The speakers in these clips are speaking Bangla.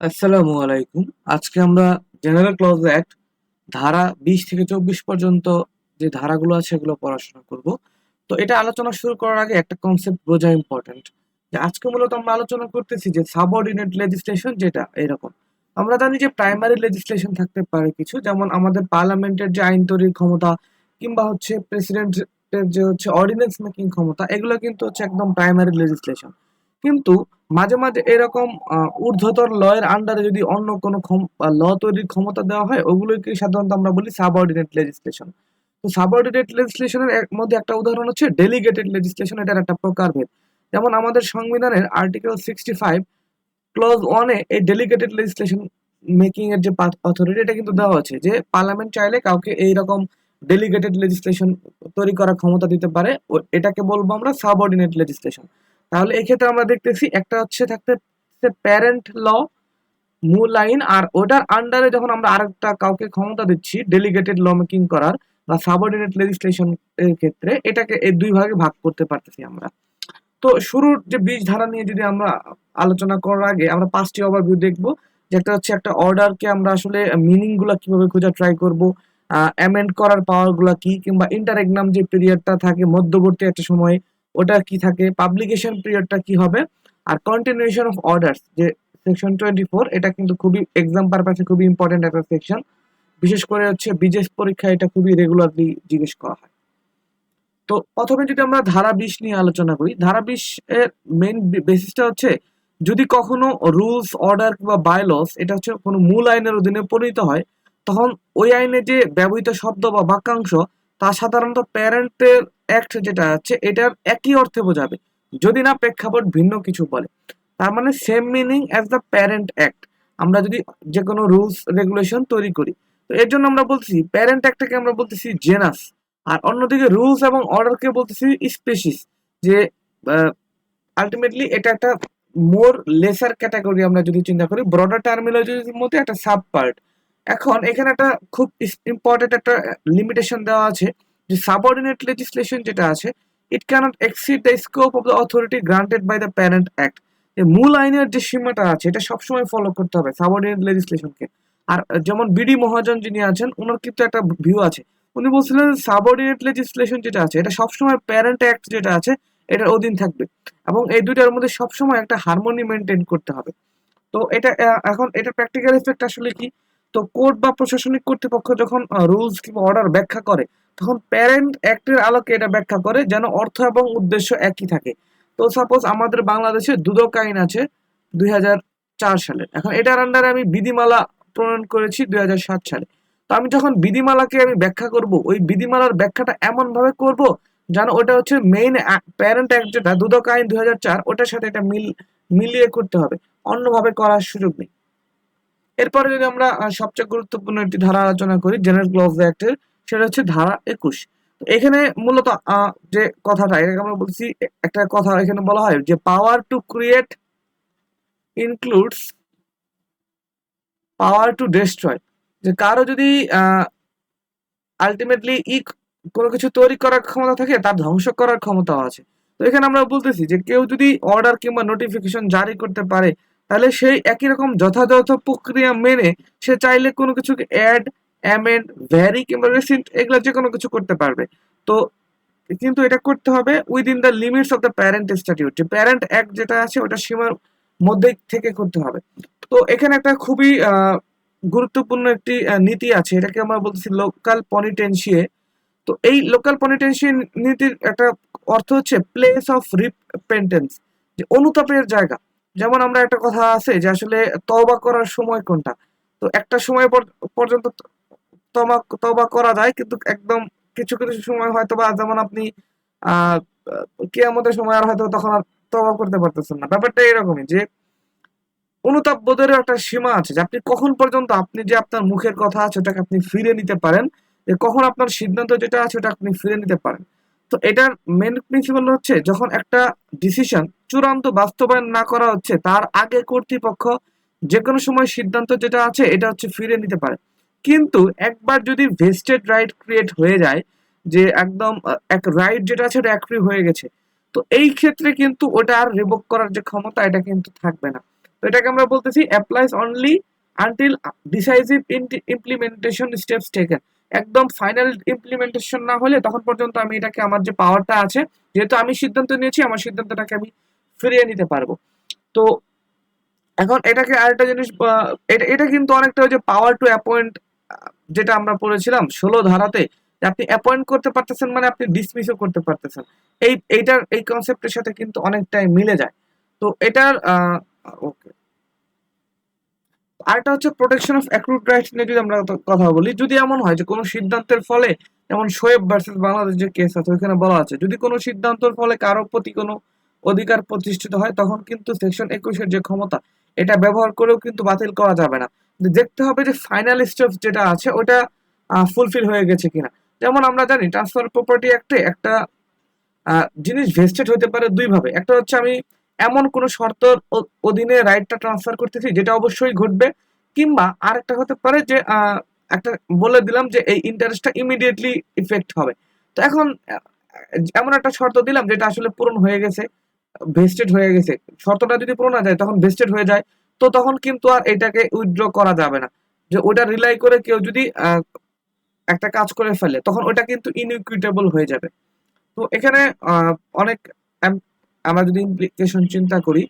আসসালামু আলাইকুম। আজকে আমরা জেনারেল ক্লজ অ্যাক্ট ধারা বিশ থেকে চব্বিশ পর্যন্ত যে ধারাগুলো আছে এগুলো পড়াশোনা করব। তো এটা আলোচনা শুরু করার আগে একটা কনসেপ্ট বোঝা ইম্পর্টেন্ট যে আজকে মূলত আমরা আলোচনা করতেছি যে সাবঅর্ডিনেট লেজিসলেশন যেটা, এরকম। আমরা জানি যে প্রাইমারি লেজিসলেশন থাকতে পারে কিছু, যেমন আমাদের পার্লামেন্টের যে আইন তৈরির ক্ষমতা, কিংবা হচ্ছে প্রেসিডেন্টের যে হচ্ছে অর্ডিন্যান্স মেকিং ক্ষমতা, এগুলো কিন্তু হচ্ছে একদম প্রাইমারি লেজিসলেশন কিন্তু মাঝে মাঝে এরকম ঊর্ধ্বতর লয়ের আন্ডারে যদি অন্য কোনো ল তৈরির ক্ষমতা দেওয়া হয়, ওগুলোকে সাধারণত আমরা বলি সাবঅর্ডিনেট লেজিসলেশন তো সাবঅর্ডিনেট লেজিসলেশনের মধ্যে একটা উদাহরণ হচ্ছে ডেলিগেটেড লেজিসলেশন এটার একটা প্রকারভেদ যেমন আমাদের সংবিধানের আর্টিকেল সিক্সটি ফাইভ ক্লজ ওয়ানে এই ডেলিগেটেড লেজিসলেশন মেকিং এর যে অথরিটি এটা কিন্তু দেওয়া আছে যে পার্লামেন্ট চাইলে কাউকে এইরকম ডেলিগেটেড লেজিসলেশন তৈরি করার ক্ষমতা দিতে পারে। এটাকে বলব আমরা সাবঅর্ডিনেট লেজিসলেশন তাহলে এক্ষেত্রে আমরা দেখতেছি একটা হচ্ছে থাকতে প্যারেন্ট ল মূল আইন, আর ওটার আন্ডারে যখন আমরা আরেকটা কাউকে ক্ষমতা দিচ্ছি ডেলিগেটেড ল মেকিং করার বা সাবঅর্ডিনেট লেজিসলেশন এর ক্ষেত্রে, এটাকে এই দুই ভাগে ভাগ করতে পারতেছি আমরা। তো শুরুর যে বীজ ধারা নিয়ে যদি আমরা আলোচনা করার আগে, আমরা পাঁচটি ওভারভিউ দেখব। একটা হচ্ছে একটা অর্ডারকে আমরা আসলে মিনিংগুলা কীভাবে খোঁজা ট্রাই করব অ্যামেন্ড করার পাওয়ারগুলা কি, কিংবা ইন্টারেগনাম যে পিরিয়ডটা থাকে, মধ্যবর্তী একটা সময় ওটা কি থাকে? পাবলিকেশন পিরিয়ডটা কি হবে? আর কন্টিনিউশন অফ অর্ডার্স যে সেকশন টোয়েন্টি ফোর এটা কিন্তু খুবই এক্সাম পারপাসে খুবই ইম্পর্টেন্ট একটা সেকশন বিশেষ করে হচ্ছে বিজেস পরীক্ষা এটা খুবই রেগুলারলি জিজ্ঞেস করা হয়। তো প্রথমে যদি আমরা ধারা বিশ নিয়ে আলোচনা করি, ধারা বিশ এর মেইন বেসিসটা হচ্ছে যদি কখনো রুলস অর্ডার কিংবা বাইলস এটা হচ্ছে কোনো মূল আইনের অধীনে পরিণত হয়, তখন ওই আইনে যে ব্যবহৃত শব্দ বা বাক্যাংশ, তা সাধারণত প্যারেন্টের অ্যাক্ট যেটা আছে এটার একই অর্থে বোঝাবে। যদি না, প্রেক্ষাপট ভিন্ন কিছু বলে। তার মানে same meaning as the parent act আমরা যদি যে কোনো রুলস রেগুলেশন তৈরি করি, তো এর জন্য আমরা বলতেছি প্যারেন্ট অ্যাক্টটাকে আমরা বলতেছি জেনাস আর অন্যদিকে রুলস এবং অর্ডারকে বলতেছি স্পেসিস যে আলটিমেটলি এটা একটা মোর লেসার ক্যাটাগরি আমরা যদি চিন্তা করি ব্রডার টার্মিনোলজির মধ্যে একটা সাব পার্ট এখন এখানে একটা খুব ইম্পর্টেন্ট একটা লিমিটেশন দেওয়া আছে। যে সাবঅর্ডিনেট লেজিসলেশন যেটা আছে it cannot exceed the scope of the authority granted by the parent act মূল আইনের যে সীমাটা আছে, এটা সবসময় ফলো করতে হবে সাবঅর্ডিনেট লেজিসলেশনকে আর যেমন বিডি মহাজন যিনি আছেন, ওনার কিন্তু একটা ভিউ আছে। উনি বলছিলেন সাবঅর্ডিনেট লেজিসলেশন যেটা আছে, এটা সবসময় প্যারেন্ট অ্যাক্ট যেটা আছে, এটার অধীন থাকবে। এবং এই দুইটার মধ্যে সবসময় একটা হারমোনি মেনটেন করতে হবে। তো এটা এখন এটা প্র্যাকটিক্যাল এফেক্ট আসলে কি? তো কোর্ট বা প্রশাসনিক কর্তৃপক্ষ যখন রুলস কিংবা অর্ডার ব্যাখ্যা করে তখন প্যারেন্ট অ্যাক্টের আলোকে এটা ব্যাখ্যা করে যেন অর্থ এবং উদ্দেশ্য একই থাকে। তো সাপোজ আমাদের বাংলাদেশে দুদক আইন আছে দুই হাজার চার সালে। এখন এটার আন্ডারে আমি বিধিমালা প্রণয়ন করেছি দুই হাজার সাত সালে। তো আমি যখন বিধিমালাকে আমি ব্যাখ্যা করব, ওই বিধিমালার ব্যাখ্যাটা এমন ভাবে করব যেন ওটা হচ্ছে মেইন প্যারেন্ট অ্যাক্ট যেটা, দুদক আইন দুই ওটার সাথে এটা মিল, মিলিয়ে করতে হবে। অন্যভাবে করার সুযোগ নেই। এরপরে যদি আমরা সবচেয়ে গুরুত্বপূর্ণ একটি ধারা আলোচনা করি জেনারেল ক্লজ অ্যাক্টের সেটা হচ্ছে ধারা একুশ। এখানে মূলত যে কথাটা, এটাকে আমরা বলছি, একটা কথা এখানে বলা হয় যে power to create includes power to destroy যে কারও যদি আলটিমেটলি ই কোনো কিছু তৈরি করার ক্ষমতা থাকে, তার ধ্বংস করার ক্ষমতাও আছে। তো এখানে আমরা বলতেছি যে কেউ যদি অর্ডার কিংবা নোটিফিকেশন জারি করতে পারে, তাহলে সেই একই রকম যথাযথ প্রক্রিয়া মেনে সে চাইলে কোনো কিছুকে অ্যাড অ্যামেন্ড ভ্যারি কিংবা রেসিন্ট এগুলো যে কোনো কিছু করতে পারবে। তো কিন্তু এটা করতে হবে within the limits of the parent যে প্যারেন্ট অ্যাক্ট যেটা আছে, ওটা সীমার মধ্যে থেকে করতে হবে। তো এখানে একটা খুবই গুরুত্বপূর্ণ একটি নীতি আছে। এটাকে আমরা বলতেছি লোকাল পনিটেন্সিয়ে তো এই লোকাল পনিটেন্সিয়ে নীতির একটা অর্থ হচ্ছে প্লেস অফ রিপেন্টেন্স যে অনুতাপের জায়গা। যেমন আমরা একটা কথা আছে যে আসলে তবা করার সময় কোনটা? তো একটা সময় পর্যন্ত তবা তবা করা যায়, কিন্তু একদম কিছু কিছু সময় হয়তো বা যেমন আপনি আহ আমাদের সময় আর হয়তো তখন আর তবা করতে পারতেছেন না। ব্যাপারটা এরকমই যে অনুতাপ বোধের একটা সীমা আছে যে, আপনি কখন পর্যন্ত আপনি যে আপনার মুখের কথা আছে, ওটাকে আপনি ফিরে নিতে পারেন, যে কখন আপনার সিদ্ধান্ত যেটা আছে, ওটা আপনি ফিরে নিতে পারেন। তো এটার মেন প্রিন্সিপাল হচ্ছে, যখন একটা ডিসিশন চূড়ান্ত বাস্তবায়ন না করা হচ্ছে, তার আগে কর্তৃপক্ষ যে কোনো সময় সিদ্ধান্ত যেটা আছে, এটা হচ্ছে ফিরে নিতে পারে। কিন্তু একবার যদি ভেস্টেড রাইট ক্রিয়েট হয়ে যায়, যে একদম এক রাইট যেটা আছে ওটা অ্যাক্টিভ হয়ে গেছে, তো এই ক্ষেত্রে কিন্তু ওটা আর রিভোক করার যে ক্ষমতা এটা কিন্তু থাকবে না। তো এটাকে আমরা বলতেছি applies only until decisive implementation steps taken একদম ফাইনাল ইমপ্লিমেন্টেশন না হলে তখন পর্যন্ত আমি এটাকে, আমার যে পাওয়ারটা আছে, যেহেতু আমি সিদ্ধান্ত নিয়েছি, আমার সিদ্ধান্তটাকে আমি ফিরিয়ে নিতে পারব। তো এখন এটাকে আরেকটা জিনিস এটা এটা কিন্তু অনেকটা ওই যে পাওয়ার টু অ্যাপয়েন্ট যেটা আমরা পড়েছিলাম ষোলো ধারাতে আপনি অ্যাপয়েন্ট করতে পারতেছেন মানে আপনি ডিসমিসও করতে পারতেছেন। এই, এইটার, এই কনসেপ্টের সাথে কিন্তু অনেকটাই মিলে যায়। তো এটার ওকে আরেকটা হচ্ছে প্রোটেকশন অফ অ্যাক্রুড রাইটস নিয়ে যদি আমরা কথা বলি, যদি এমন হয় যে কোনো সিদ্ধান্তের ফলে, যেমন শোয়েব ভার্সেস বাংলাদেশ যে কেস আছে, ওইখানে বলা আছে, যদি কোনো সিদ্ধান্তের ফলে কারও প্রতি কোনো অধিকার প্রতিষ্ঠিত হয়, তখন কিন্তু সেকশন একুশের যে ক্ষমতা, এটা ব্যবহার করেও কিন্তু বাতিল করা যাবে না। দেখতে হবে যে ফাইনাল স্টেপস যেটা আছে, ওটা ফুলফিল হয়ে গেছে কিনা। যেমন আমরা জানি ট্রান্সফার প্রপার্টি অ্যাক্টে একটা জিনিস ভেস্টেড হতে পারে দুইভাবে। একটা হচ্ছে আমি এমন কোনো শর্ত অধীনে রাইটটা ট্রান্সফার করতেছি, যেটা অবশ্যই ঘটবে, কিংবা আরেকটা হতে পারে যে একটা বলে দিলাম যে এই ইন্টারেস্টটা ইমিডিয়েটলি ইফেক্ট হবে। তো এখন এমন একটা শর্ত দিলাম, যেটা আসলে পূরণ হয়ে গেছে ভেস্টেড হয়ে গেছে। শর্তটা যদি পূরণ না যায়, তখন ভেস্টেড হয়ে যায়। তো তখন কিন্তু আর এটাকে উইথড্র করা যাবে না। যে ওটা রিলাই করে কেউ যদি একটা কাজ করে ফেলে, তখন ওটা কিন্তু ইনইকুইটেবল হয়ে যাবে। তো এখানে অনেক আমরা যদি ইমপ্লিকেশন চিন্তা করি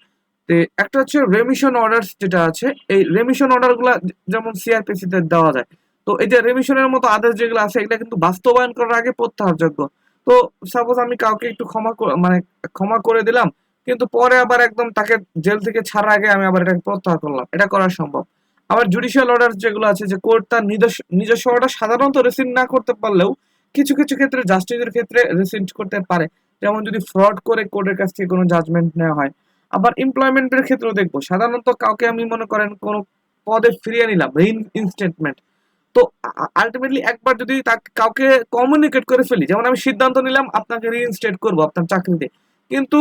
তো একটা হচ্ছে রেমিশন অর্ডারস যেটা আছে, এই রেমিশন অর্ডারগুলা যেমন সিআরপিসি তে দেওয়া যায়। তো এই যে রেমিশনের মতো আদেশ যেগুলো আছে, এগুলো কিন্তু বাস্তবায়ন করার আগে প্রত্যাহারযোগ্য। তো সাপোজ আমি কাউকে একটু ক্ষমা মানে ক্ষমা করে দিলাম কিন্তু পরে আবার একদম তাকে জেল থেকে ছাড়ার আগে আমি আবার এটাকে প্রত্যাহার করলাম। এটা করা সম্ভব। আবার জুডিশিয়াল অর্ডার যেগুলো আছে, যে কোর্ট তার নিজস্ব অর্ডার সাধারণত রেসিভ না করতে পারলেও কিছু কিছু ক্ষেত্রে জাস্টিসের ক্ষেত্রে রেসিভ করতে পারে। যেমন যদি ফ্রড করে কোর্টের কাছ থেকে কোনো জাজমেন্ট নেওয়া হয়। আবার এমপ্লয়মেন্টের ক্ষেত্রেও দেখব, সাধারণত কাউকে আমি মনে করেন কোনো পদে ফিরিয়ে নিলাম ইনস্টেটমেন্ট তো আলটিমেটলি একবার যদি তাকে কাউকে কমিউনিকেট করে ফেলি, যেমন আমি সিদ্ধান্ত নিলাম, আপনাকে রিইনস্টেট করব আপনার চাকরিতে। কিন্তু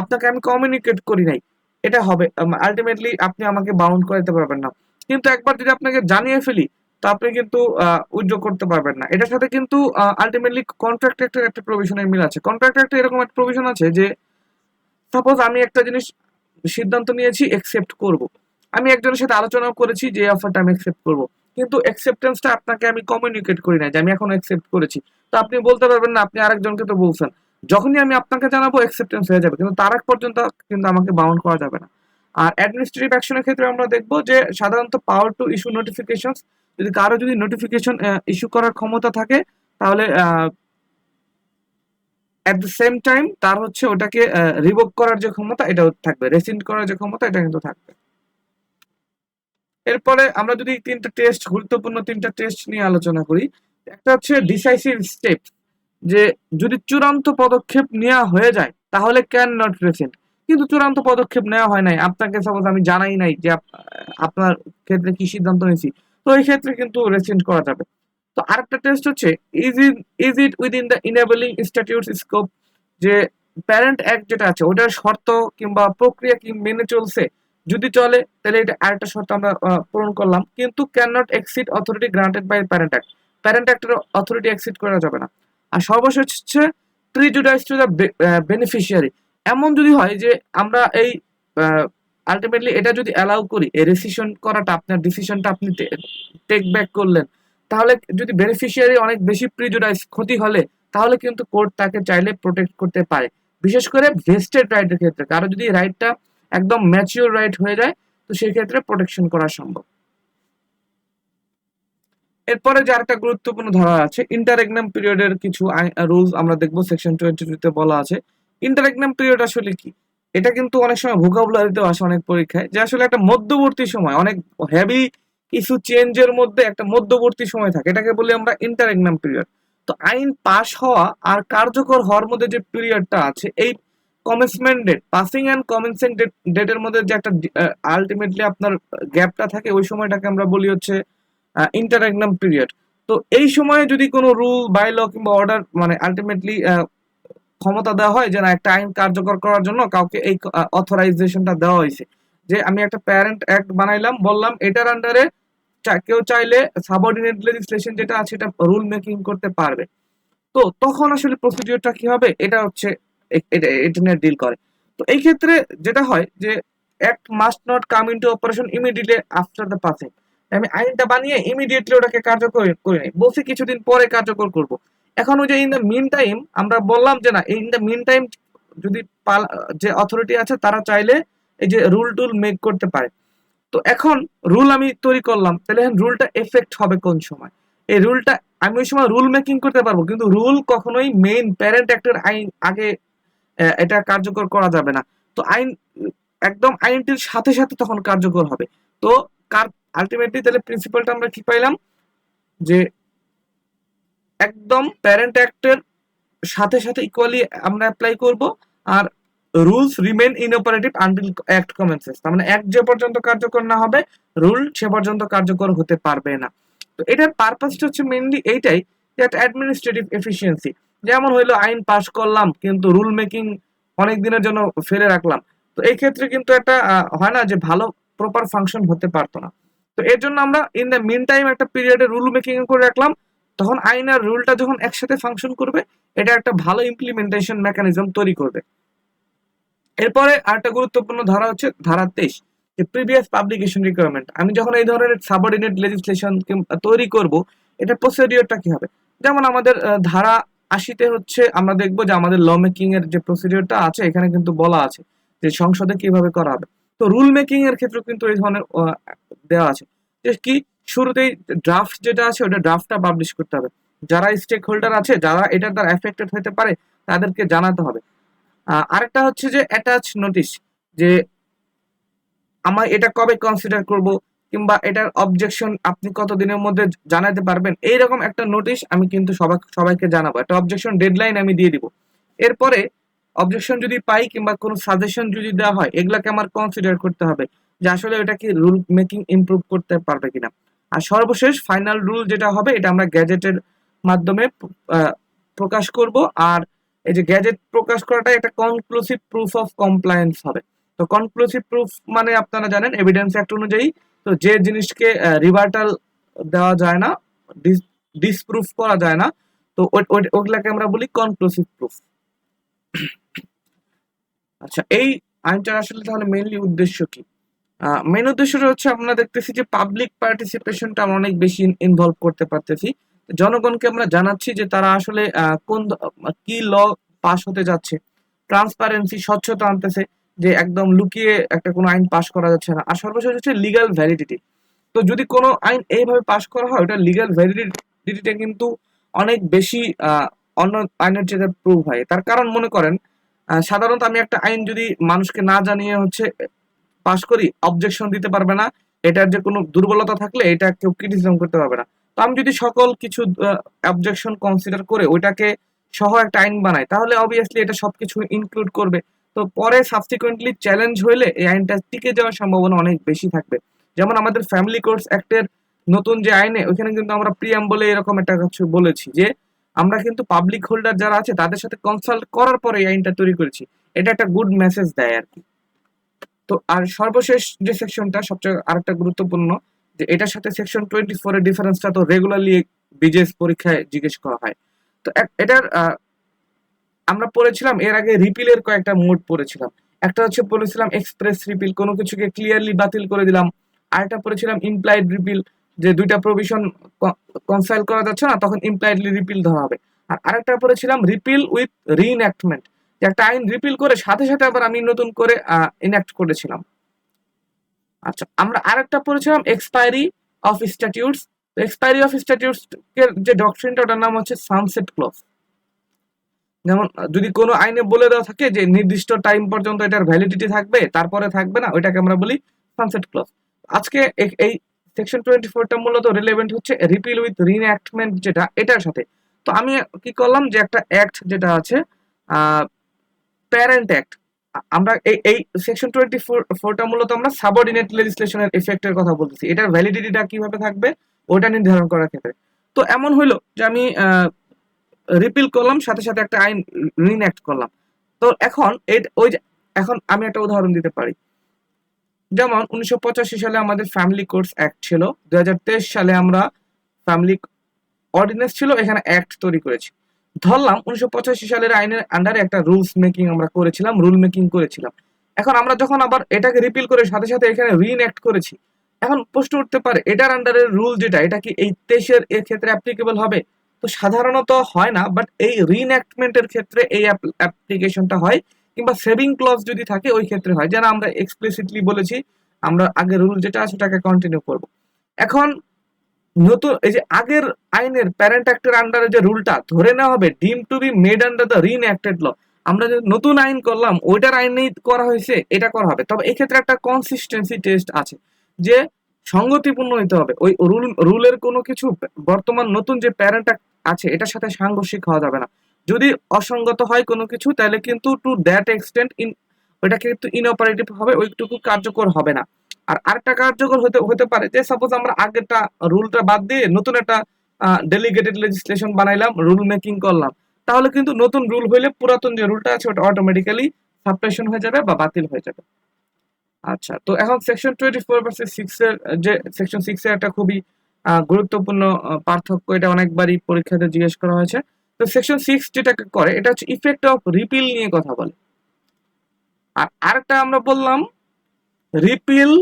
আপনাকে আমি কমিউনিকেট করি নাই। এটা হবে আলটিমেটলি আপনি আমাকে বাউন্ড করাতে পারবেন না। কিন্তু একবার যদি আপনাকে জানিয়ে ফেলি, তো আপনি কিন্তু উইথড্র করতে পারবেন না। এটার সাথে কিন্তু আলটিমেটলি কন্ট্রাক্ট একটা একটা প্রভিশনের মিল আছে। কন্ট্রাক্ট একটা এরকম একটা প্রভিশন আছে যে সাপোজ আমি একটা জিনিস সিদ্ধান্ত নিয়েছি একসেপ্ট করব। আমি একজনের সাথে আলোচনাও করেছি যে অফারটা আমি একসেপ্ট করব। কিন্তু অ্যাকসেপ্টেন্সটা আপনাকে আমি কমিউনিকেট করি না যে, আমি এখন অ্যাকসেপ্ট করেছি। তো আপনি বলতে পারবেন না, আপনি আরেকজনকে তো বলছেন। যখনই আমি আপনাকে জানাব অ্যাকসেপ্টেন্স হয়ে যাবে। কিন্তু তার আগ পর্যন্ত কিন্তু আমাকে বাউন্ড করা যাবে না। আর অ্যাডমিনিস্ট্রেটিভ অ্যাকশনের ক্ষেত্রে আমরা দেখব যে, সাধারণত পাওয়ার টু ইস্যু নোটিফিকেশন যদি কারও যদি নোটিফিকেশন ইস্যু করার ক্ষমতা থাকে, তাহলে অ্যাট দ্য সেম টাইম তার হচ্ছে ওটাকে রিভোক করার যে ক্ষমতা, এটাও থাকবে। রেসিন্ড করার যে ক্ষমতা, এটা কিন্তু থাকবে। এরপরে আমরা যদি তিনটা টেস্ট গুরুত্বপূর্ণ তিনটা টেস্ট নিয়ে আলোচনা করি, একটা হচ্ছে ডিসাইসিভ স্টেপ যে যদি চূড়ান্ত পদক্ষেপ নেওয়া হয়ে যায়, তাহলে ক্যান নট রেসেন্ট কিন্তু চূড়ান্ত পদক্ষেপ নেওয়া হয় নাই। আপনাকে সাপোজ আমি জানাই নাই যে আপনার ক্ষেত্রে কি সিদ্ধান্ত নিয়েছি, তো এই ক্ষেত্রে কিন্তু রেসেন্ট করা যাবে। তো আরেকটা টেস্ট হচ্ছে is it is it within the enabling institute scope যে প্যারেন্ট অ্যাক্ট যেটা আছে, ওটার শর্ত কিংবা প্রক্রিয়া কি মেনে চলছে? যদি চলে, তাহলে এটা আরেকটা শর্ত আমরা পূরণ করলাম। কিন্তু can not exceed authority granted by parent act parent অ্যাক্টের authority exceed করা যাবে না। আর সর্বশেষ হচ্ছে প্রিজুডাইস টু দ্য বেনিফিশিয়ারি এমন যদি হয় যে আমরা এই আলটিমেটলি এটা যদি অ্যালাউ করি, এই রেসিশন করাটা, আপনার ডিসিশনটা আপনি টেক ব্যাক করলেন, তাহলে যদি বেনিফিশিয়ারি অনেক বেশি প্রিজুডাইস ক্ষতি হলে, তাহলে কিন্তু কোর্ট তাকে চাইলে প্রোটেক্ট করতে পারে। বিশেষ করে ভেস্টেড রাইটের ক্ষেত্রে। কারও যদি রাইটটা একদম ম্যাচিওর রাইট হয়ে যায়, তো সেই ক্ষেত্রে প্রোটেকশন করা সম্ভব। এরপরে যে আরেকটা গুরুত্বপূর্ণ ধারা আছে ইন্টারেগনাম পিরিয়ডের কিছু রুলস আমরা দেখব সেকশন টোয়েন্টি টুতে বলা আছে। ইন্টারেগনাম পিরিয়ড আসলে কি? এটা কিন্তু অনেক সময় ভোকাবুলারিতেও আসে অনেক পরীক্ষায়, যে আসলে একটা মধ্যবর্তী সময়, অনেক হেভি কিছু চেঞ্জের মধ্যে একটা মধ্যবর্তী সময় থাকে। এটাকে বলি আমরা ইন্টারেগনাম পিরিয়ড তো আইন পাশ হওয়া আর কার্যকর হওয়ার মধ্যে যে পিরিয়ডটা আছে, এই commencement date passing and commencing date ডেটের মধ্যে যে একটা আলটিমেটলি আপনার গ্যাপটা থাকে, ওই সময়টাকে আমরা বলি হচ্ছে ইন্টারেগনাম পিরিয়ড তো এই সময়ে যদি কোনো রুল বাই ল কিংবা অর্ডার মানে আলটিমেটলি ক্ষমতা দেওয়া হয় যে না, একটা আইন কার্যকর করার জন্য কাউকে এই অথরাইজেশনটা দেওয়া হয়েছে। যে আমি একটা প্যারেন্ট অ্যাক্ট বানাইলাম, বললাম এটার আন্ডারে কেউ চাইলে সাবঅর্ডিনেট লেজিসলেশন যেটা আছে এটা রুল মেকিং করতে পারবে। তো তখন আসলে প্রসিডিওরটা কি হবে? এটা হচ্ছে এটা নিয়ে ডিল করে। তো এই ক্ষেত্রে যেটা হয় যে act must not come into operation immediately after the passing আমি আইনটা বানিয়ে ইমিডিয়েটলি ওটাকে কার্যকর করে নিই। বলছি কিছুদিন পরে কার্যকর করব। এখন ওই যে ইন দ্য মিন টাইম আমরা বললাম যে না ইন দ্য মিন টাইম যদি যে অথরিটি আছে তারা চাইলে এই যে রুল টুল মেক করতে পারে। তো এখন রুল আমি তৈরি করলাম, তাহলে রুলটা এফেক্ট হবে কোন সময়? এই রুলটা আমি ওই সময় রুল মেকিং করতে পারব, কিন্তু রুল কখনোই মেইন প্যারেন্ট অ্যাক্টের আইন আগে এটা কার্যকর করা যাবে না। তো আইন, একদম আইনটির সাথে সাথে তখন কার্যকর হবে। তো কার আলটিমেটলি তাহলে প্রিন্সিপালটা আমরা কি পাইলাম? যে একদম প্যারেন্ট অ্যাক্টের সাথে সাথে ইকুয়ালি আমরা অ্যাপ্লাই করব আর rules remain inoperative until act commences তার মানে অ্যাক্ট যে পর্যন্ত কার্যকর না হবে রুল সে পর্যন্ত কার্যকর হতে পারবে না। তো এটার পারপাসটা হচ্ছে মেইনলি এইটাই যে একটা অ্যাডমিনিস্ট্রেটিভ এফিসিয়েন্সি যেমন হইল আইন পাশ করলাম, কিন্তু রুল মেকিং অনেক দিনের জন্য ফেলে রাখলাম। তো এই ক্ষেত্রে কিন্তু একটা হয় না যে ভালো প্রপার ফাংশন হতে পারতো না। তো এর জন্য আমরা ইন দ্য মিন টাইম একটা পিরিয়ডে রুল মেকিং করে রাখলাম। তখন আইন আর রুলটা যখন একসাথে ফাংশন করবে, এটা একটা ভালো ইমপ্লিমেন্টেশন মেকানিজম তৈরি করবে। এরপরে আরেকটা গুরুত্বপূর্ণ ধারা হচ্ছে ধারা তেইশ, যে প্রিভিয়াস পাবলিকেশন রিকোয়ারমেন্ট আমি যখন এই ধরনের সাবঅর্ডিনেট লেজিসলেশন তৈরি করব, এটা প্রসিডিওরটা কি হবে? যেমন আমাদের ধারা আশিতে হচ্ছে আমরা দেখব যে আমাদের ল মেকিং এর যে প্রসিডিওরটা আছে, এখানে কিন্তু বলা আছে যে সংসদে কীভাবে করা হবে। তো রুল মেকিং এর ক্ষেত্রে কিন্তু এই ধরনের দেওয়া আছে। যে কি, শুরুতেই ড্রাফট যেটা আছে, ওটা ড্রাফটটা পাবলিশ করতে হবে। যারা স্টেক হোল্ডার আছে, যারা এটার দ্বারা এফেক্টেড হতে পারে, তাদেরকে জানাতে হবে। আরেকটা হচ্ছে যে অ্যাটাচ নোটিশ যে আমার এটা কবে কনসিডার করব, কিংবা এটার অবজেকশন আপনি কত দিনের মধ্যে জানাতে পারবেন, এইরকম একটা নোটিশ আমি কিন্তু সবাই সবাইকে জানাব। একটা অবজেকশন ডেডলাইন আমি দিয়ে দিব। এরপরে অবজেকশন যদি পাই কিংবা কোনো সাজেশন যদি দেওয়া হয়, এগুলাকে আমার কনসিডার করতে হবে যে আসলে এটা কি রুল মেকিং ইমপ্রুভ করতে পারবে কিনা। আর সর্বশেষ ফাইনাল রুল যেটা হবে, এটা আমরা গ্যাজেটের মাধ্যমে প্রকাশ করব। আর এই যে গ্যাজেট প্রকাশ করাটা একটা কনক্লুসিভ প্রুফ অফ কমপ্লায়েন্স হবে। তো কনক্লুসিভ প্রুফ মানে আপনারা জানেন এভিডেন্স অ্যাক্ট অনুযায়ী, তো যে জিনিসকে রিভার্টাল দেওয়া যায় না ডিসপ্রুফ করা যায় না, তো ওগুলাকে আমরা বলি কনক্লুসিভ প্রুফ আচ্ছা এই আইনটার আসলে তাহলে মেইনলি উদ্দেশ্য কি? মেন উদ্দেশ্যটা হচ্ছে আমরা দেখতেছি যে পাবলিক পার্টিসিপেশনটা আমরা অনেক বেশি ইনভলভ করতে পারতেছি। জনগণকে আমরা জানাচ্ছি যে তারা আসলে কোন কি ল পাস হতে যাচ্ছে। ট্রান্সপারেন্সি স্বচ্ছতা আনতেছে যে একদম লুকিয়ে একটা কোনো আইন পাস করা যাচ্ছে না। আর সর্বশেষ হচ্ছে লিগ্যাল ভ্যালিডিটি তো যদি কোনো আইন এইভাবে পাস করা হয় ওটা লিগ্যাল ভ্যালিডিটিটা কিন্তু অনেক বেশি অন্য আইনের চেয়ে প্রুভ হয়। তার কারণ মনে করেন সাধারণত আমি একটা আইন যদি মানুষকে না জানিয়ে হচ্ছে পাস করি অবজেকশন দিতে পারবে না। এটার যে কোনো দুর্বলতা থাকলে এটা কেউ ক্রিটিসিজম করতে পারবে না। তো আমি যদি সকল কিছু অবজেকশন কনসিডার করে ওইটাকে সহ একটা আইন বানাই, তাহলে অবভিয়াসলি এটা সবকিছু ইনক্লুড করবে। তো পরে সাবসিকুয়েন্টলি চ্যালেঞ্জ হইলে এই আইনটা টিকে যাওয়ার সম্ভাবনা অনেক বেশি থাকবে। যেমন আমাদের ফ্যামিলি কোর্স অ্যাক্টের নতুন যে আইনে, ওইখানে কিন্তু আমরা প্রিয়াম বলে এরকম একটা কিছু বলেছি যে আমরা কিন্তু পাবলিক হোল্ডার যারা আছে, তাদের সাথে কনসাল্ট করার পরে এই আইনটা তৈরি করেছি। এটা একটা গুড মেসেজ দেয় আর কি। তো আর সর্বশেষ যে সেকশনটা সবচেয়ে আরেকটা গুরুত্বপূর্ণ, যে এটার সাথে সেকশন টোয়েন্টি ফোর এর ডিফারেন্সটা তো রেগুলারলি বিজেএস পরীক্ষায় জিজ্ঞেস করা হয়। তো এটার আমরা পড়েছিলাম, এর আগে রিপিলের কয়েকটা মোড পড়েছিলাম। একটা হচ্ছে পড়েছিলাম এক্সপ্রেস রিপিল কোনো কিছুকে ক্লিয়ারলি বাতিল করে দিলাম। আরেকটা পড়েছিলাম ইমপ্লাইড রিপিল যে দুইটা প্রভিশন কনসাইল করা যাচ্ছে না, তখন ইমপ্লাইডলি রিপিল ধরা হবে। আর আরেকটা পড়েছিলাম রিপিল উইথ রিইনঅ্যাক্টমেন্ট একটা আইন রিপিল করে সাথে সাথে আবার আমি নতুন করে ইনঅ্যাক্ট করেছিলাম। আচ্ছা আমরা আরেকটা পড়েছিলাম expiry of statutes expiry of statutes এর যে ডক্ট্রিনটা ওটার নাম হচ্ছে সানসেট ক্লজ যেমন, যদি কোনো আইনে বলে দেওয়া থাকে যে নির্দিষ্ট টাইম পর্যন্ত এটার ভ্যালিডিটি থাকবে, তারপরে থাকবে না, ওইটাকে আমরা বলি সানসেট ক্লজ আজকে এই সেকশন টোয়েন্টি ফোরটা মূলত রিলেভেন্ট হচ্ছে রিপিল উইথ রিএনাক্টমেন্ট যেটা, এটার সাথে। তো আমি কি করলাম যে একটা অ্যাক্ট যেটা আছে প্যারেন্ট অ্যাক্ট আমরা এই এই সেকশন টোয়েন্টি ফোর ফোরটা মূলত আমরা সাবঅর্ডিনেট লেজিসলেশনের এফেক্টের কথা বলতেছি। এটার ভ্যালিডিটিটা কীভাবে থাকবে, ওটা নির্ধারণ করার ক্ষেত্রে। তো এমন হইল যে আমি রিপিল করলাম, সাথে সাথে একটা আইন রিনেক্ট করলাম। তো এখন এই ওই এখন আমি একটা উদাহরণ দিতে পারি। যেমন উনিশশো পঁচাশি সালে আমাদের ফ্যামিলি কোর্স অ্যাক্ট ছিল, দুই সালে আমরা ফ্যামিলি অর্ডিন্যান্স ছিল, এখানে অ্যাক্ট তৈরি করেছি। ধরলাম উনিশশো পঁচাশি সালের আইনের আন্ডারে একটা রুলস মেকিং আমরা করেছিলাম রুল মেকিং করেছিলাম। এখন আমরা যখন আবার এটাকে রিপিল করে সাথে সাথে এখানে রিইনঅ্যাক্ট করেছি, এখন প্রশ্ন উঠতে পারে, এটার আন্ডারের রুল যেটা, এটা কি এই তেইশের এর ক্ষেত্রে অ্যাপ্লিকেবল হবে? তো সাধারণত হয় না বাট এই রিইনঅ্যাক্টমেন্টের ক্ষেত্রে এই অ্যাপ্লিকেশনটা হয়। সেভিং ক্লজ যদি থাকে, ওই ক্ষেত্রে হয়। যেন আমরা এক্সপ্লিসিটলি বলেছি, আমরা আগের রুল যেটা আছে, ওটাকে কন্টিনিউ করব। এখন নতুন, এই যে আগের আইনের প্যারেন্ট অ্যাক্টের আন্ডারে যে রুলটা ধরে নেওয়া হবে deemed to be made under the reenacted law আমরা যে নতুন আইন করলাম, ওইটার আইনেই করা হয়েছে, এটা করা হবে। তবে এক্ষেত্রে একটা কনসিস্টেন্সি টেস্ট আছে, যে সঙ্গতিপূর্ণ হইতে হবে। ওই রুল রুলের কোনো কিছু বর্তমান নতুন যে প্যারেন্ট অ্যাক্ট আছে, এটার সাথে সাংঘর্ষিক হওয়া যাবে না। যদি অসঙ্গত হয় কোনো কিছু, তাহলে কিন্তু টু দ্যাট এক্সটেন্ট ইন ওইটা কিন্তু ইনঅপারেটিভ হবে, ওইটুকু কার্যকর হবে না। আর আরেকটা কার্যকর হতে হতে পারে যে সাপোজ আমরা আগেরটা রুলটা বাদ দিয়ে নতুন একটা ডেলিগেটেড লেজিসলেশন বানাইলাম রুল মেকিং করলাম, তাহলে কিন্তু নতুন রুল হইলে পুরাতন যে রুলটা আছে, ওটা অটোমেটিক্যালি সাবপ্রেশন হয়ে যাবে বা বাতিল হয়ে যাবে। আচ্ছা তো এখন section twenty four versus six এর, যে সেকশন সিক্স এর একটা খুবই গুরুত্বপূর্ণ পার্থক্য, এটা অনেকবারই পরীক্ষাতে জিজ্ঞেস করা হয়েছে। তো সেকশন সিক্স যেটাকে করে, এটা হচ্ছে ইফেক্ট অফ রিপিল নিয়ে কথা বলে। আর আরেকটা আমরা বললাম রিপিল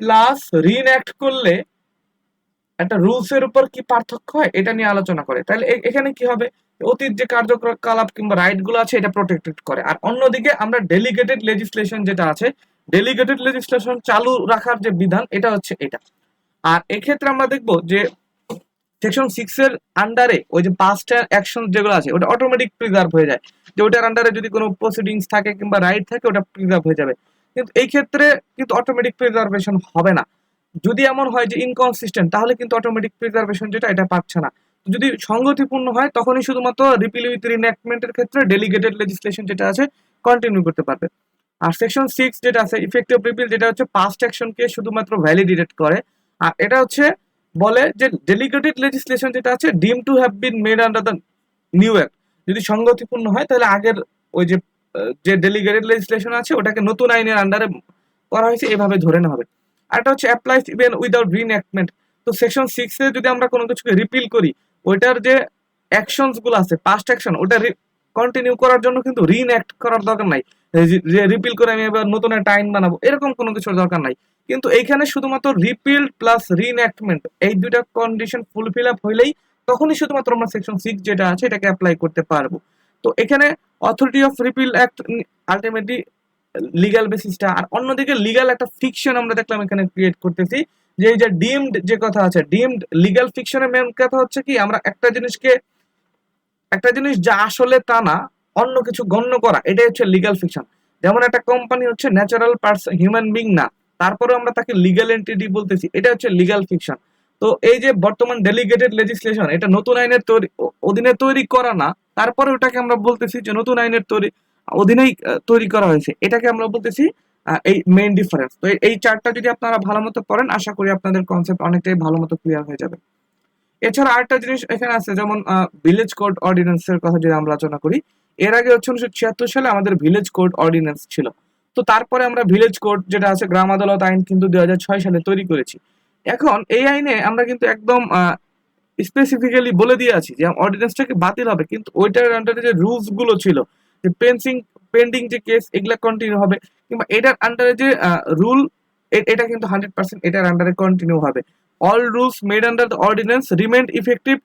প্লাস রিইনঅ্যাক্ট করলে একটা রুলস এর উপর কি পার্থক্য হয়? এটা নিয়ে আলোচনা করে। তাহলে এখানে কি হবে? অতীত যে কার্যকলাপ কিংবা রাইটগুলো আছে, এটা প্রোটেক্টেড করে। আর অন্যদিকে আমরা ডেলিগেটেড লেজিসলেশন যেটা আছে ডেলিগেটেড লেজিসলেশন চালু রাখার যে বিধান, এটা হচ্ছে এটা। আর এক্ষেত্রে আমরা দেখব যে সেকশন সিক্স এর আন্ডারে ওই যে পাস্ট অ্যাকশন যেগুলো আছে, ওটা অটোমেটিক প্রিজার্ভ হয়ে যায়। যে ওটার আন্ডারে যদি কোনো প্রসিডিংস থাকে কিংবা রাইট থাকে, ওটা প্রিজার্ভ হয়ে যাবে। কিন্তু এই ক্ষেত্রে কিন্তু অটোমেটিক প্রিজার্ভেশন হবে না। যদি এমন হয় যে ইনকনসিস্টেন্ট তাহলে কিন্তু অটোমেটিক প্রিজার্ভেশন যেটা, এটা পাচ্ছে না। যদি সংগতিপূর্ণ হয়, তখনই শুধুমাত্র রিপিল উইথ রিনেক্টমেন্টের ক্ষেত্রে ডেলিগেটেড লেজিসলেশন যেটা আছে কন্টিনিউ করতে পারবে। আর সেকশন সিক্স যেটা আছে ইফেক্টিভ রিপিল যেটা হচ্ছে পাস্ট অ্যাকশনকে শুধুমাত্র ভ্যালিডেট করে। আর এটা হচ্ছে বলে যে ডেলিগেটেড লেজিসলেশন যেটা আছে deemed to have been made under the new act যদি সংগতিপূর্ণ হয়, তাহলে আগের ওই যে যে ডেলিগেটেড লেজিসলেশন আছে, ওটাকে নতুন আইনের আন্ডারে করা হয়েছে, এভাবে ধরে নেওয়া হবে। আরেকটা হচ্ছে অ্যাপ্লাইজ ইভেন উইদাউট রিএনঅ্যাক্টমেন্ট তো সেকশন সিক্সে যদি আমরা কোনো কিছুকে রিপিল করি, ওইটার যে অ্যাকশনসগুলো আছে পাস্ট অ্যাকশন ওটা কন্টিনিউ করার জন্য কিন্তু রিএনঅ্যাক্ট করার দরকার নাই। রিপিল করে আমি এবার নতুন একটা আইন বানাবো, এরকম কোনো কিছুর দরকার নাই। কিন্তু এইখানে শুধুমাত্র রিপিল প্লাস রিএনঅ্যাক্টমেন্ট এই দুইটা কন্ডিশন ফুলফিল আপ হইলেই তখনই শুধুমাত্র আমরা সেকশন সিক্স যেটা আছে, এটাকে অ্যাপ্লাই করতে পারব। তো এখানে authority of repeal act ultimately legal বেসিসটা আর অন্যদিকে লিগাল একটা ফিকশন আমরা দেখলাম এখানে ক্রিয়েট করতেছি, যে এই যে ডিমড যে কথা আছে ডিমড লিগাল ফিকশনের মেন কথা হচ্ছে কি, আমরা একটা জিনিসকে, একটা জিনিস যা আসলে তা না অন্য কিছু গণ্য করা, এটাই হচ্ছে লিগাল ফিকশন যেমন একটা কোম্পানি হচ্ছে ন্যাচারাল পার্সন হিউম্যান বিং না তারপরে আমরা তাকে লিগাল এন্টিটি বলতেছি, এটা হচ্ছে লিগাল ফিকশন তো এই যে বর্তমান ডেলিগেটেড লেজিসলেশন এটা নতুন আইনের তৈরি অধীনে তৈরি করা না, তারপরে ওটাকে আমরা বলতেছি যে নতুন আইনের তৈরি, অধীনেই তৈরি করা হয়েছে। এটাকে আমরা বলতেছি এই মেইন ডিফারেন্স তো এই চারটা যদি আপনারা ভালো মতো পড়েন, আশা করি আপনাদের কনসেপ্ট অনেকটাই ভালো মতো ক্লিয়ার হয়ে যাবে। এছাড়া আরেকটা জিনিস এখানে আছে, যেমন ভিলেজ কোড অর্ডিন্যান্সের কথা যদি আমরা আলোচনা করি এর আগে হচ্ছে উনিশশো ছিয়াত্তর সালে আমাদের ভিলেজ কোড অর্ডিন্যান্স ছিল। তো তারপরে আমরা ভিলেজ কোড যেটা আছে, গ্রাম আদালত আইন কিন্তু দু হাজার ছয় সালে তৈরি করেছি। এখন এই আইনে আমরা কিন্তু একদম স্পেসিফিক্যালি বলে দিয়ে আছি যে অর্ডিন্যান্সটাকে বাতিল হবে। কিন্তু ওইটার আন্ডারে যে রুলসগুলো ছিল, যে পেন্সিং পেন্ডিং যে কেস এগুলা কন্টিনিউ হবে। কিংবা এটার আন্ডারে যে রুল এটা কিন্তু হান্ড্রেড পার্সেন্ট এটার আন্ডারে কন্টিনিউ হবে। All rules made under the ordinance remained effective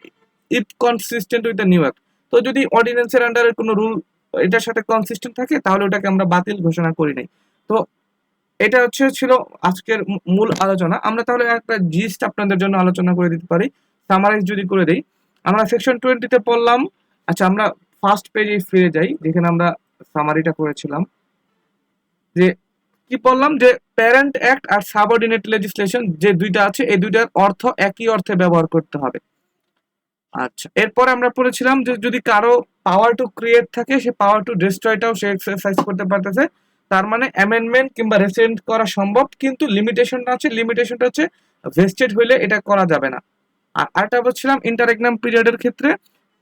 if consistent with the new act তো যদি অর্ডিন্যান্সের আন্ডারে কোনো রুল এটার সাথে কনসিস্টেন্ট থাকে, তাহলে ওটাকে আমরা বাতিল ঘোষণা করি নাই। তো এটা হচ্ছে ছিল আজকের মূল আলোচনা। আমরা তাহলে একটা জিস্ট আপনাদের জন্য আলোচনা করে দিতে পারি। সামারাইজ যদি করে দিই, আমরা সেকশন টোয়েন্টিতে পড়লাম। আচ্ছা আমরা ফার্স্ট পেজে ফিরে যাই, যেখানে আমরা সামারিটা করেছিলাম। যে কি বললাম যে প্যারেন্ট অ্যাক্ট আর সাবঅর্ডিনেট লেজিসলেশন যে দুইটা আছে, এই দুইটার অর্থ একই অর্থে ব্যবহার করতে হবে। আচ্ছা এরপর আমরা পড়েছিলাম যে যদি কারও পাওয়ার টু ক্রিয়েট থাকে, সে পাওয়ার টু ডিস্ট্রয়টাও সে এক্সারসাইজ করতে পারতেছে। তার মানে অ্যামেন্ডমেন্ট কিংবা রেসেন্ট করা সম্ভব, কিন্তু লিমিটেশনটা আছে লিমিটেশনটা হচ্ছে ভেস্টেড হইলে এটা করা যাবে না। আর আরেকটা বলছিলাম ইন্টার এক্সাম পিরিয়ডের ক্ষেত্রে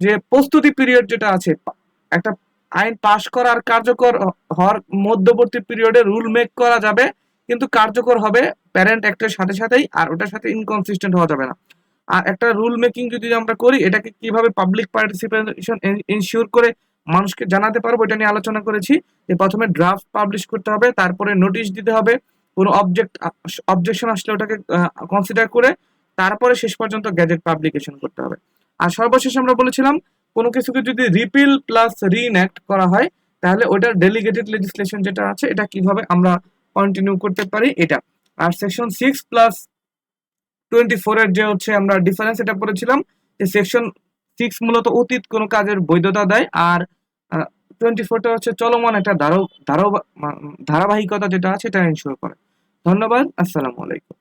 যে প্রস্তুতি পিরিয়ড যেটা আছে, একটা আইন পাশ করার কার্যকর হওয়ার মধ্যবর্তী পিরিয়ডে রুল মেক করা যাবে, কিন্তু কার্যকর হবে প্যারেন্ট অ্যাক্টের সাথে সাথেই, আর ওটার সাথে ইনকনসিস্টেন্ট হওয়া যাবে না। আর একটা রুল মেকিং যদি আমরা করি, এটাকে কীভাবে পাবলিক পার্টিসিপেশন ইনশিওর করে মানুষকে জানাতে পারব, এটা নিয়ে আলোচনা করেছি। যে প্রথমে ড্রাফট পাবলিশ করতে হবে, তারপরে নোটিশ দিতে হবে, কোনো অবজেক্ট অবজেকশন আসলে ওটাকে কনসিডার করে, তারপরে শেষ পর্যন্ত গ্যাজেট পাবলিকেশন করতে হবে। আর সর্বশেষ আমরা বলেছিলাম, কোনো কিছুকে যদি রিপিল প্লাস রিইনঅ্যাক্ট করা হয়, তাহলে ওটার ডেলিগেটেড লেজিসলেশন যেটা আছে, এটা কীভাবে আমরা কন্টিনিউ করতে পারি, এটা। আর section six plus twenty four এর যে হচ্ছে আমরা ডিফারেন্স এটা পড়েছিলাম, যে সেকশন সিক্স মূলত অতীত কোনো কাজের বৈধতা দেয় আর টোয়েন্টি ফোরটা হচ্ছে চলমান একটা ধারা ধারাবাহিকতা যেটা আছে এটা এনশোর করে। ধন্যবাদ, আসসালামু আলাইকুম।